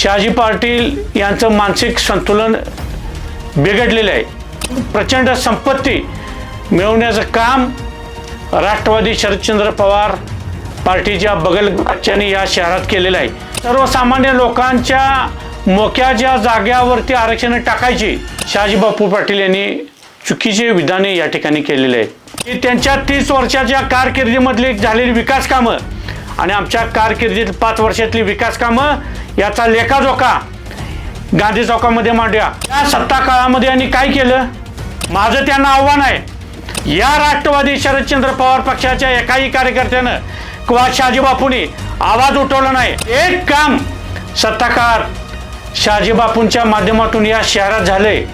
शहाजी पाटील यांचं मानसिक संतुलन बिघडलेलं आहे. प्रचंड संपत्ती मिळवण्याचं काम राष्ट्रवादी शरदचंद्र पवार पार्टीच्या बगलच्याने या शहरात केलेलं आहे. सर्वसामान्य लोकांच्या मोक्या ज्या जाग्यावरती आरक्षण टाकायची शहाजी बापू पाटील यांनी चुकीचे विधाने या ठिकाणी केलेले आहेत की त्यांच्या तीस वर्षाच्या कारकिर्दीमधली झालेली विकास कामं आणि आमच्या कारकिर्दीत पाच वर्षातली विकास कामं याचा लेखाजोखा गांधी चौकामध्ये मांडूया. या सत्ता काळामध्ये यांनी काय केलं? माझं त्यांना आव्हान आहे. या राष्ट्रवादी शरदचंद्र पवार पक्षाच्या एकाही कार्यकर्त्यानं किंवा शहाजीबापूंनी आवाज उठवला नाही. एक काम सत्ताकार शहाजी शहाजीबापूंच्या माध्यमातून या शहरात झाले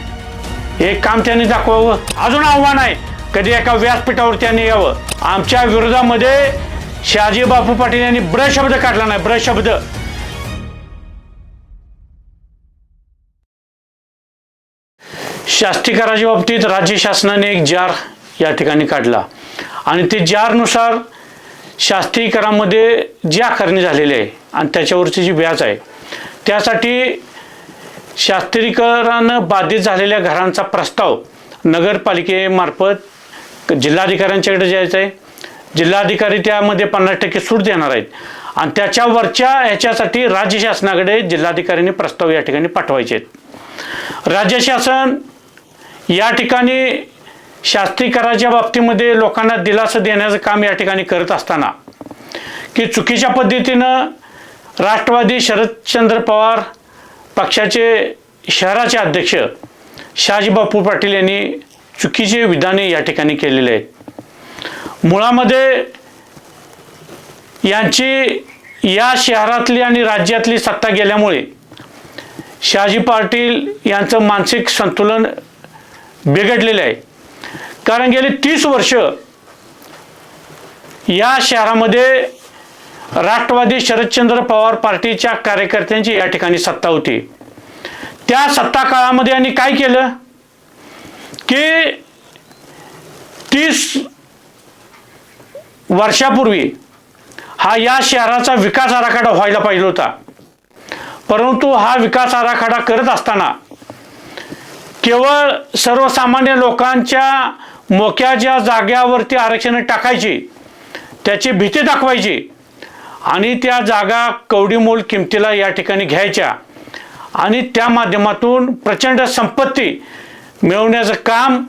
एक काम त्यांनी दाखवावं. अजून आव्हान आहे. कधी एका व्यासपीठावर त्यांनी यावं. आमच्या विरोधामध्ये शहाजी बापू पाटील यांनी ब्रशब्द काढला नाही. ब्रशब्द शास्तीकराच्या बाबतीत राज्य शासनाने एक जार या ठिकाणी काढला. आणि ते जारनुसार शास्त्रीय ज्या जी आकारणी झालेली आहे आणि त्याच्यावरची जी व्याज आहे त्यासाठी शास्त्रीकरानं बाधित झालेल्या घरांचा प्रस्ताव नगरपालिकेमार्फत जिल्हाधिकाऱ्यांच्याकडे जायचं आहे. जिल्हाधिकारी त्यामध्ये पन्नास टक्के सूट देणार आहेत. आणि त्याच्यावरच्या ह्याच्यासाठी राज्य शासनाकडे जिल्हाधिकाऱ्यांनी प्रस्ताव या ठिकाणी पाठवायचे आहेत. राज्य शासन या ठिकाणी शास्त्रीकराच्या बाबतीमध्ये लोकांना दिलासा देण्याचं काम या ठिकाणी करत असताना की चुकीच्या पद्धतीनं राष्ट्रवादी शरदचंद्र पवार पक्षाचे शहराचे अध्यक्ष शहाजी बापू पाटील यांनी चुकीचे विधाने या ठिकाणी केलेले आहेत. मुळामध्ये यांची या शहरातली आणि राज्यातली सत्ता गेल्यामुळे शहाजी पाटील यांचं मानसिक संतुलन बिघडलेले आहे. कारण गेले तीस वर्ष या शहरामध्ये राष्ट्रवादी शरदचंद्र पवार पार्टीच्या कार्यकर्त्यांची या ठिकाणी सत्ता होती. त्या सत्ता काळामध्ये यांनी काय केलं? की तीस वर्षापूर्वी हा या शहराचा विकास आराखडा व्हायला पाहिजे होता. परंतु हा विकास आराखडा करत असताना केवळ सर्वसामान्य लोकांच्या मोक्या ज्या जाग्यावरती आरक्षण टाकायची त्याची भीती दाखवायची आणि त्या जागा कवडीमोल किमतीला या ठिकाणी घ्यायच्या आणि त्या माध्यमातून प्रचंड संपत्ती मिळवण्याचं काम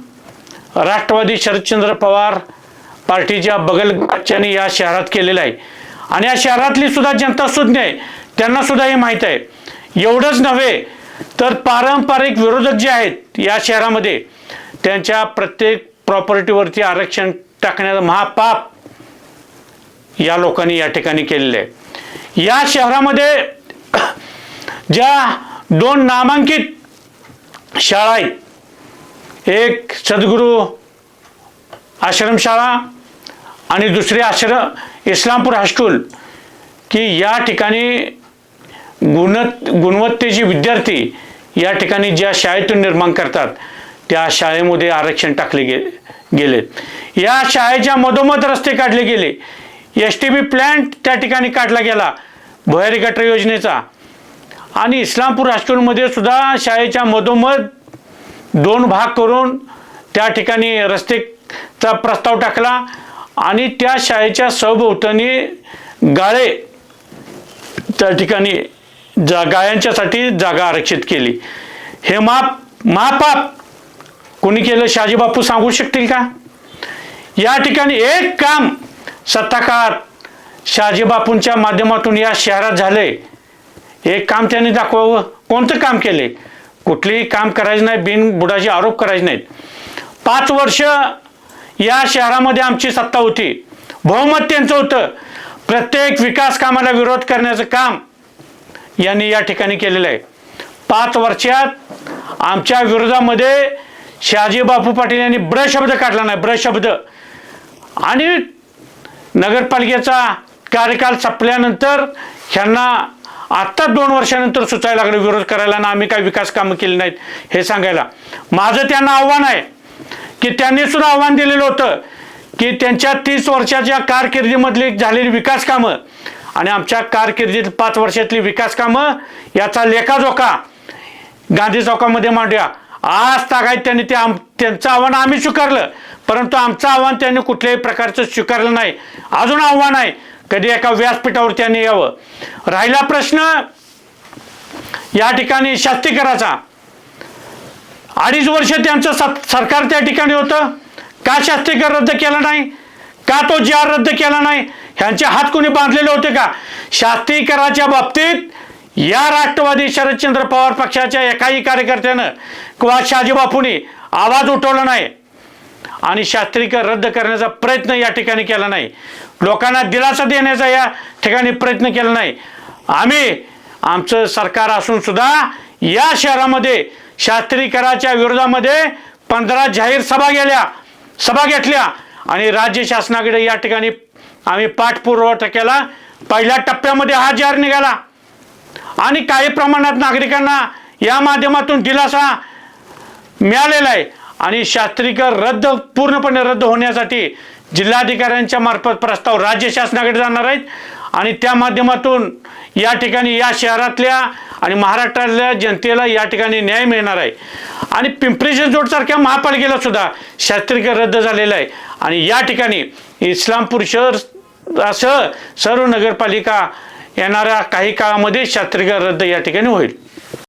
राष्ट्रवादी शरदचंद्र पवार पार्टीच्या बगलच्याने या शहरात केलेलं आहे. आणि या शहरातली सुद्धा जनता सुज्ञ आहे. त्यांना सुद्धा हे माहीत आहे. एवढंच नव्हे तर पारंपरिक विरोधक जे आहेत या शहरामध्ये त्यांच्या प्रत्येक प्रॉपर्टीवरती आरक्षण टाकण्याचं महापाप या लोकांनी या ठिकाणी केलेलं आहे. या शहरामध्ये ज्या दोन नामांकित शाळा आहेत एक सद्गुरू आश्रमशाळा आणि दुसरी आश्रम इस्लामपूर हायस्कूल की या ठिकाणी गुण गुणवत्तेचे विद्यार्थी या ठिकाणी ज्या शाळेतून निर्माण करतात त्या शाळेमध्ये आरक्षण टाकले गे गेलेत या शाळेच्या मधोमध रस्ते काढले गेले. एस टी बी प्लॅन्ट त्या ठिकाणी काढला गेला. भुयारी गटर योजनेचा. आणि इस्लामपूर हायस्कूलमध्ये सुद्धा शाळेच्या मधोमध दोन भाग करून त्या ठिकाणी रस्तेचा प्रस्ताव टाकला. आणि त्या शाळेच्या सभोवतानी गाळे त्या ठिकाणी जा गायांच्यासाठी जागा आरक्षित केली. हे माप महापाप कोणी केलं? शहाजी बापू सांगू शकतील का? या ठिकाणी एक काम सत्ताकार काळात शहाजी बापूंच्या माध्यमातून या शहरात झाले. एक काम त्यांनी दाखवावं. कोणतं काम केले? कुठलेही काम करायचं नाही बिनबुडाचे आरोप करायचे नाहीत. पाच वर्ष या शहरामध्ये आमची सत्ता होती. बहुमत त्यांचं होतं. प्रत्येक विकास कामाला विरोध करण्याचं काम यांनी या ठिकाणी केलेलं आहे. पाच वर्षात आमच्या विरोधामध्ये शहाजी बापू पाटील यांनी ब्र शब्द काढला नाही ब्र शब्द. आणि नगरपालिकेचा कार्यकाल संपल्यानंतर ह्यांना आत्ता दोन वर्षानंतर सुचायला लागलं विरोध करायला ना आम्ही काय विकास कामं केली नाहीत हे सांगायला. माझं त्यांना आव्हान आहे की त्यांनी सुद्धा आव्हान दिलेलं होतं की त्यांच्या तीस वर्षाच्या कारकिर्दीमधली झालेली विकास कामं आणि आमच्या कारकिर्दीत पाच वर्षातली विकास कामं याचा लेखाजोखा गांधी चौकामध्ये मांडूया. आज तागायत त्यांनी ते आम त्यांचं आव्हान आम्ही स्वीकारलं परंतु आमचं आव्हान त्यांनी कुठल्याही प्रकारचं स्वीकारलं नाही. अजून आव्हान आहे कधी एका व्यासपीठावर त्यांनी यावं. राहिला प्रश्न या ठिकाणी शास्तीकराचा अडीच वर्ष त्यांचं सत- सरकार त्या ठिकाणी होतं. का शास्त्रीकर रद्द केला नाही? का तो जी आर रद्द केला नाही? ह्यांचे हात कोणी बांधलेले होते का? शास्त्रीकराच्या बाबतीत या राष्ट्रवादी शरदचंद्र पवार पक्षाच्या एकाही कार्यकर्त्यानं किंवा शहाजीबापूंनी आवाज उठवला नाही आणि शास्त्रीकर रद्द करण्याचा प्रयत्न या ठिकाणी केला नाही. लोकांना दिलासा देण्याचा या ठिकाणी प्रयत्न केला नाही. आम्ही आमचं सरकार असून सुद्धा या शहरामध्ये शास्त्रीकराच्या विरोधामध्ये पंधरा जाहीर सभा गेल्या सभा घेतल्या आणि राज्य शासनाकडे या ठिकाणी आम्ही पाठपुरवठा केला. पहिल्या टप्प्यामध्ये हा जाहीर निघाला. आणि काही प्रमाणात नागरिकांना या माध्यमातून दिलासा मिळालेला आहे. आणि शास्त्रीकर रद्द पूर्णपणे रद्द होण्यासाठी जिल्हाधिकाऱ्यांच्या मार्फत प्रस्ताव राज्य शासनाकडे जाणार आहेत. आणि त्या माध्यमातून या ठिकाणी या शहरातल्या आणि महाराष्ट्रातल्या जनतेला या ठिकाणी न्याय मिळणार आहे. आणि पिंपरी चिंचवडसारख्या महापालिकेला सुद्धा शास्त्रीकर रद्द झालेलं आहे. आणि या ठिकाणी इस्लामपूर शहर असं सर्व नगरपालिका येणाऱ्या काही काळामध्ये शास्त्रीकर रद्द या ठिकाणी होईल.